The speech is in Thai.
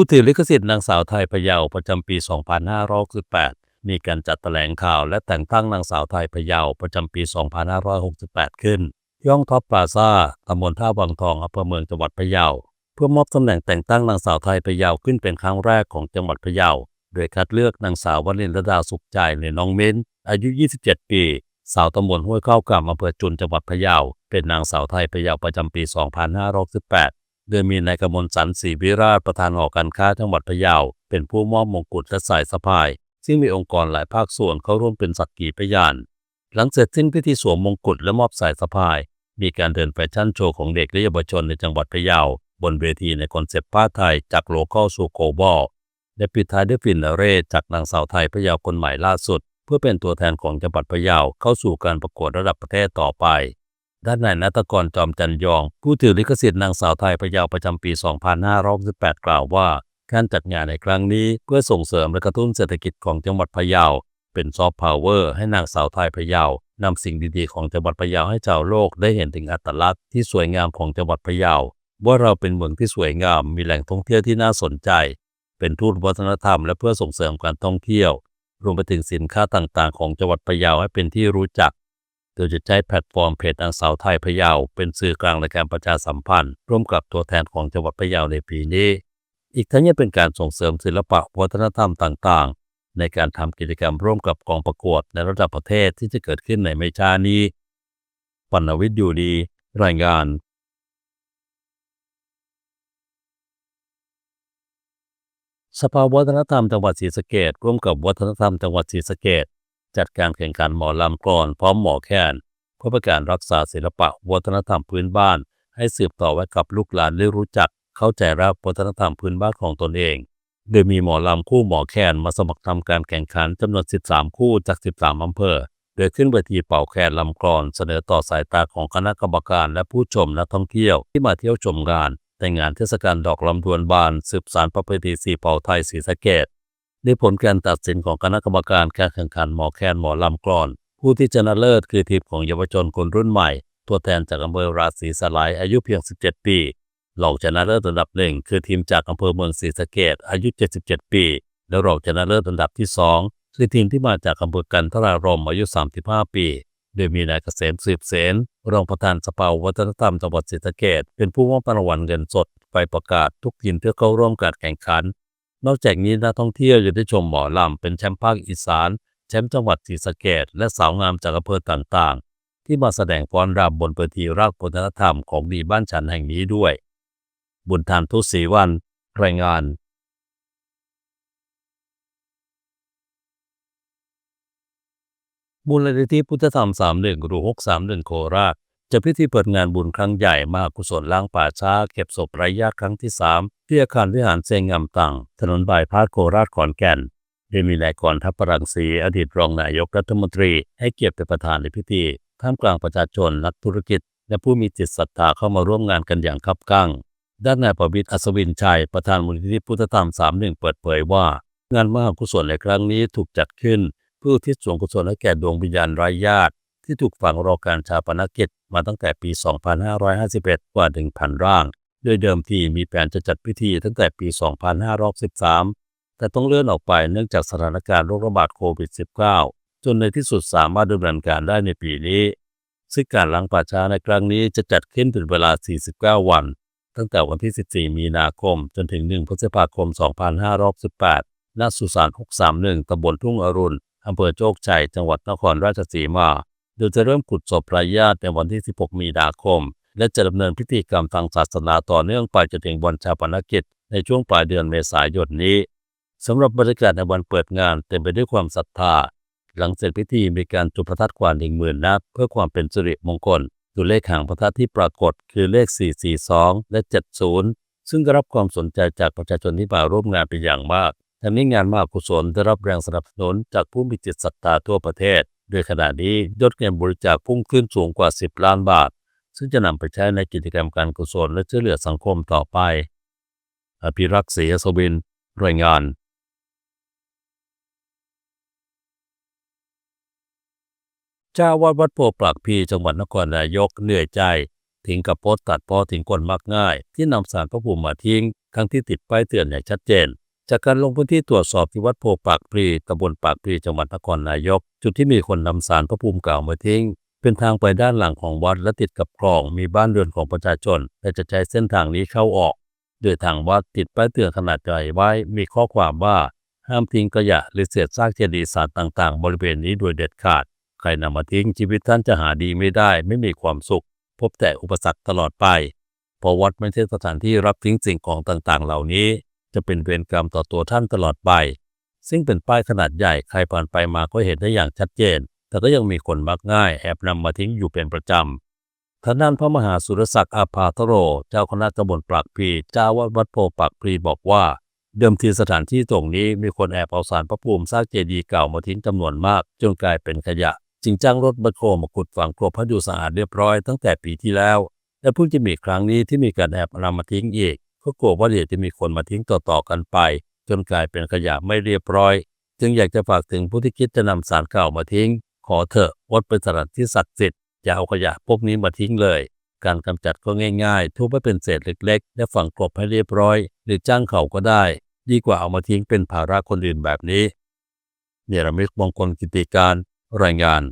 ผู้ถือลิขสิทธิ์นางสาวไทยพะเยาประจำปี 2568 มีการจัดแถลงข่าวและแต่งตั้งนางสาวไทยพะเยาประจำปี 2568 ขึ้น ย่องท็อปปลาซาตำบลท่าวังทองอำเภอเมืองจังหวัดพะเยา เพื่อมอบตำแหน่งแต่งตั้งนางสาวไทยพะเยาขึ้นเป็นครั้งแรกของจังหวัดพะเยา โดยคัดเลือกนางสาววรินทดาสุขใจหรือน้องเม้น อายุ 27 ปี สาวตำบลห้วยเข้ากำอำเภอจุนจังหวัดพะเยา เป็นนางสาวไทยพะเยาประจำปี 2568 โดยมีนายกมลสันศรีวิราชประธานหอการค้าจังหวัดพะเยา เป็นผู้มอบมงกุฎและสายสะพาย ซึ่งมีองค์กรหลายภาคส่วนเข้าร่วมเป็นสักขีพยาน หลังเสร็จสิ้นพิธีสวมมงกุฎและมอบสายสะพาย มีการเดินแฟชั่นโชว์ของเด็กและเยาวชนในจังหวัดพะเยา บนเวทีในคอนเซปต์ผ้าไทยจากโลคอลสู่โกลบอลและปิดท้ายด้วยฟินเรศจากนางสาวไทยพะเยาคนใหม่ล่าสุด เพื่อเป็นตัวแทนของจังหวัดพะเยาเข้าสู่การประกวดระดับประเทศต่อไป ด้านนายนัตกรจอมจันยอง ผู้ถือลิขสิทธิ์นางสาวไทยพะเยาประจำปี 2568 กล่าวว่า การจัดงานในครั้งนี้เพื่อส่งเสริมและกระตุ้นเศรษฐกิจของจังหวัดพะเยา เป็นซอฟต์พาวเวอร์ให้นางสาวไทยพะเยานำสิ่งดีๆของจังหวัดพะเยาให้ชาวโลกได้เห็นถึงอัตลักษณ์ที่สวยงามของจังหวัดพะเยาว่าเราเป็นเมืองที่สวยงาม มีแหล่งท่องเที่ยวที่น่าสนใจ เป็นทูตวัฒนธรรมและเพื่อส่งเสริมการท่องเที่ยว รวมไปถึงสินค้าต่างๆ ของจังหวัดพะเยาให้เป็นที่รู้จัก โดยจะใช้แพลตฟอร์มเพจนางสาวไทยพะเยาเป็นสื่อกลางในการประชาสัมพันธ์ ร่วมกับตัวแทนของจังหวัดพะเยาในปีนี้ อีกทั้งยังเป็นการส่งเสริมศิลปะวัฒนธรรมต่างๆ ในการทำกิจกรรมร่วมกับกองประกวดในระดับประเทศที่จะเกิดขึ้นในไม่ช้านี้ปัณวิทย์อยู่ดี รายงานสภาวัฒนธรรมจังหวัดศรีสะเกดร่วมกับวัฒนธรรมจังหวัดศรีสะเกด จัดการแข่งขันหมอลำกลอนพร้อมหมอแคนเพื่อประการรักษาศิลปะวัฒนธรรมพื้นบ้าน ให้สืบต่อไว้กับลูกหลานได้รู้จัก เข้าใจรับวัฒนธรรมพื้นบ้านของตนเอง โดยมีหมอลำคู่หมอแคนมาสมัครทำการแข่งขันจำนวน 13 คู่จาก 13อำเภอ โดยขึ้นเวทีเป่าแคนลำกลอน เสนอต่อสายตาของคณะกรรมการและผู้ชมนักท่องเที่ยวที่มาเที่ยวชมงานในงานเทศกาลดอกลำดวนบาน สืบสานประเพณีสีเผ่าไทยศรีสะเกด ในผลการตัดสินของคณะกรรมการการแข่งขันหมอแคนหมอลำกลอน ผู้ที่ชนะเลิศคือทีมของเยาวชนคนรุ่นใหม่ ตัวแทนจากอำเภอราศีสลายอายุเพียง 17 ปีรองชนะเลิศอันดับหนึ่งคือทีมจากอำเภอเมืองศรีสะเกดอายุ 77 ปี และรองชนะเลิศอันดับที่ 2 คือทีมที่มาจากอำเภอกันทรารมอายุ 35 ปีโดยมีนายเกษมสืบเสนรองประธานสภาวัฒนธรรมจังหวัดศรีสะเกดเป็นผู้มอบรางวัลเงินสดไปประกาศทุกทีมที่เข้าร่วมการแข่งขัน นอกจากนี้นักท่องเที่ยวยังได้ชมหมอลำเป็นแชมป์ภาคอีสาน แชมป์จังหวัดศรีสะเกดและสาวงามจากอำเภอต่างๆ ที่มาแสดงฟ้อนรำบนเวทีรากวัฒนธรรมของดีบ้านฉันแห่งนี้ด้วย บุญทานทุศรีวัน รายงานมูลนิธิพุทธธรรม 31หรือ631 โคราช จะพิธีเปิดงานบุญครั้งใหญ่มากกุศลล้างป่าช้า เก็บศพไร้ญาติครั้งที่3ที่อาคารวิหารเซงงามตังถนนบายพาสโคราชขอนแก่นโดยมีนายกรทัพปรังสี อดีตรองนายกรัฐมนตรี ให้เกียรติเป็นประธานในพิธี ท่ามกลางประชาชนนักธุรกิจ และผู้มีจิตศรัทธาเข้ามาร่วมงานกันอย่างคับคั่ง ด้านนายประวิตรอัศวินชัย ประธานมูลนิธิพุทธธรรม 31 เปิดเผยว่า งานมหากุศลในครั้งนี้ถูกจัดขึ้น เพื่อทิศส่วนกุศลให้แก่ดวงวิญญาณไร้ญาติ ที่ถูกฝังรอการชาปนกิจมาตั้งแต่ปี 2551 กว่า 1,000 ร่าง โดยเดิมทีมีแผนจะจัดพิธีตั้งแต่ปี 2513 แต่ต้องเลื่อนออกไปเนื่องจากสถานการณ์โรคระบาดโควิด -19 จนในที่สุดสามารถดำเนินการได้ในปีนี้ ซึ่งการล้างป่าช้าในครั้งนี้จะจัดขึ้นเป็นเวลา 49 วัน ตั้งแต่วันที่ 14 มีนาคม จนถึง 1 พฤษภาคม 2518ณสุสาน631ตำบลทุ่งอรุณอำเภอโชคชัย จังหวัดนครราชสีมา โดยจะเริ่มขุดศพรายญาติในวันที่ 16 มีนาคม และจะดำเนินพิธีกรรมทางศาสนาต่อเนื่องไปจนถึงวันชาปนกิจ ในช่วงปลายเดือนเมษายนนี้สำหรับบรรยากาศในวันเปิดงานเต็มไปด้วยความศรัทธา หลังเสร็จพิธีมีการจุดประทัดกว่า10,000นัดเพื่อความเป็นสิริมงคลตัวเลขหางประทัดที่ปรากฏคือเลข 442 และ 70 ซึ่งได้รับความสนใจจากประชาชนที่มาร่วมงานเป็นอย่างมากทั้งนี้งานมหากุศลได้รับแรงสนับสนุนจากผู้มีจิตศรัทธาทั่วประเทศ โดยขณะนี้ยอดเงินบริจาคพุ่งขึ้นสูงกว่า 10 ล้านบาท ซึ่งจะนำไปใช้ในกิจกรรมการกุศลและช่วยเหลือสังคมต่อไป อภิรักษ์ศรีอัศวิน รายงานเจ้าวัดวัดโพปลักพีจังหวัดนครนายกเหนื่อยใจถึงกับโพสต์ตัดพอถึงคนมักง่าย ที่นำสารพระภูมิมาทิ้งขทั้งที่ติดป้ายเตือนอย่างชัดเจน จากการลงพื้นที่ตรวจสอบที่วัดโพปากพลีตำบลปากพลีจังหวัดนครนายก จุดที่มีคนนำสารพระภูมิเก่ามาทิ้ง เป็นทางไปด้านหลังของวัดและติดกับคลองมีบ้านเรือนของประชาชนและจะใช้เส้นทางนี้เข้าออก โดยทางวัดติดป้ายเตือนขนาดใหญ่ไว้มีข้อความว่า ห้ามทิ้งขยะหรือเศษซากเจดีย์สารต่างๆ บริเวณนี้โดยเด็ดขาด ใครนำมาทิ้งชีวิตท่านจะหาดีไม่ได้ ไม่มีความสุข พบแต่อุปสรรคตลอดไปเพราะวัดไม่ใช่สถานที่รับทิ้งสิ่งของต่างๆ เหล่านี้ จะเป็นเวรกรรมต่อตัวท่านตลอดไป ซึ่งเป็นป้ายขนาดใหญ่ใครผ่านไปมาก็เห็นได้อย่างชัดเจน แต่ก็ยังมีคนมักง่ายแอบนำมาทิ้งอยู่เป็นประจำท่านนั้นพระมหาสุรศักดิ์อาภาธโร เจ้าคณะตำบลปากพีเจ้าวัดวัดโพปากพีบอกว่า เดิมทีสถานที่ตรงนี้มีคนแอบเอาสารพระภูมิซากเจดีย์เก่ามาทิ้งจำนวนมาก จนกลายเป็นขยะ จึงจ้างรถบัคโคมาขุดฝังกลบให้ดูสะอาดเรียบร้อยตั้งแต่ปีที่แล้วและเพิ่งจะมีครั้งนี้ที่มีการแอบนำมาทิ้งอีก ก็กลัวว่าเดี๋ยวจะมีคนมาทิ้งต่อๆกันไป จนกลายเป็นขยะไม่เรียบร้อย จึงอยากจะฝากถึงผู้ที่คิดจะนำสารเก่ามาทิ้ง ขอเถอะวัดเป็นสถานที่ศักดิ์สิทธิ์อย่าเอาขยะพวกนี้มาทิ้งเลย การกำจัดก็ง่ายๆ ทุบให้เป็นเศษเล็ก ๆ และฝังกลบให้เรียบร้อย หรือจ้างเขาก็ได้ ดีกว่าเอามาทิ้งเป็นภาระคนอื่นแบบนี้เนรมิตมงคลกิติการรายงาน